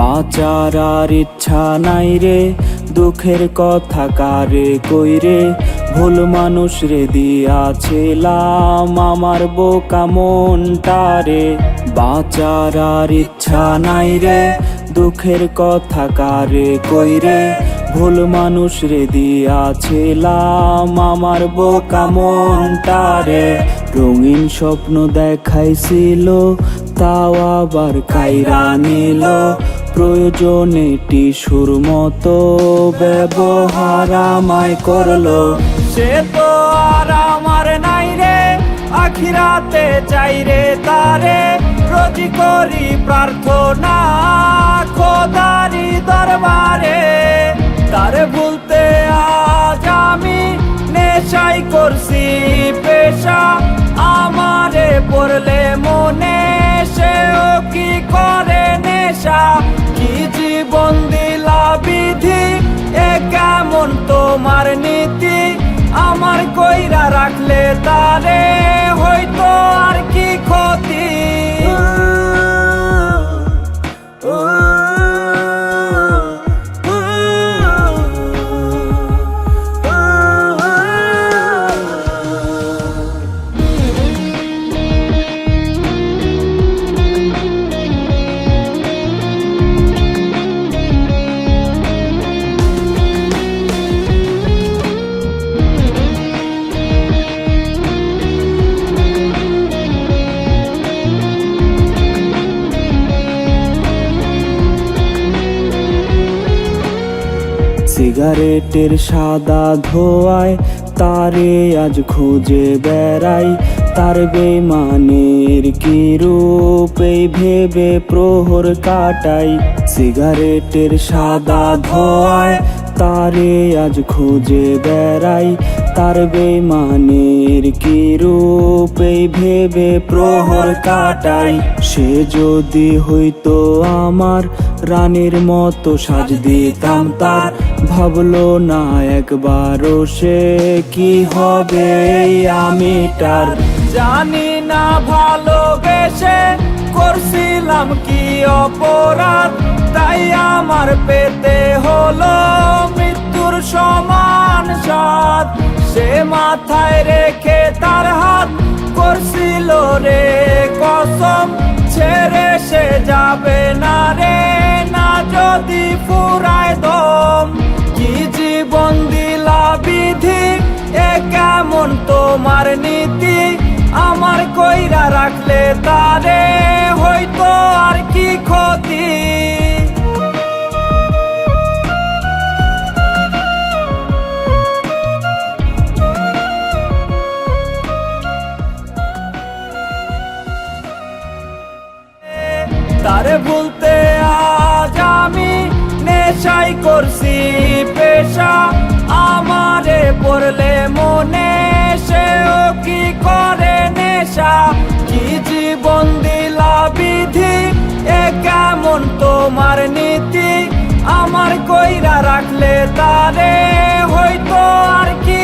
বাঁচার আর ইচ্ছা নাই রে, দুঃখের কথা কারে কইরে ভুল মানুষ রে দিয়াছিলাম আমার বোকা মনটারে বাঁচার আর ইচ্ছা নাই রে, দুঃখের কথা কারে কইরে ভুল মানুষ রে দিয়াছিলাম আমার বোকা মনটারে রঙিন স্বপ্ন দেখাইছিল, তাও আবার কাইরা নিল। প্রয়োজনে টিসুর মতো ব্যবহার আমায় করল। সে তো আর আমার নাই রে, আখিরাতে চাই রে তারে। রোজি করি প্রার্থনা খোদারি দরবারে। তারে ভুলতে আজ আমি নেশাই করছি পেশা। আমারে পড়লে মনে সেও কি করে? তোমার নীতি আমার কইরা রাখলে তারে। সিগারেটের সাদা ধোয়ায় তারে আজ খুঁজে বেড়াই, তার বেমানের কি রূপ? ভেবে প্রহর কাটাই, সিগারেটের সাদা ধোয়ায়। তারে আজ খুঁজে বেড়াই, তার বেমানের কি রূপ? ভেবে প্রহর কাটাই, সে যদি হইতো আমার রানীর মতো সাজ দিতাম তার। ভাবলো না একবারও সে কি হবে আমি তার জানি না ভালোবেসে করছিলাম কি অপরাধ, তাই আমার পেতে হলো মৃত্যুর সমান সাথ সে মাথায় রেখে তার হাত করছিল রে কসম, ছেড়ে সে যাবে না কেমন তোমার নীতি আমার কইরা রাখলে তারে হয়তো আর কি ক্ষতি। তারে বলতে আজ আমি নেশাই করছি, পেশা নেশা কি জীবন দিলা বিধি? এ কেমন তোমার নীতি? আমার কইরা রাখলে তারে হয়তো আর কি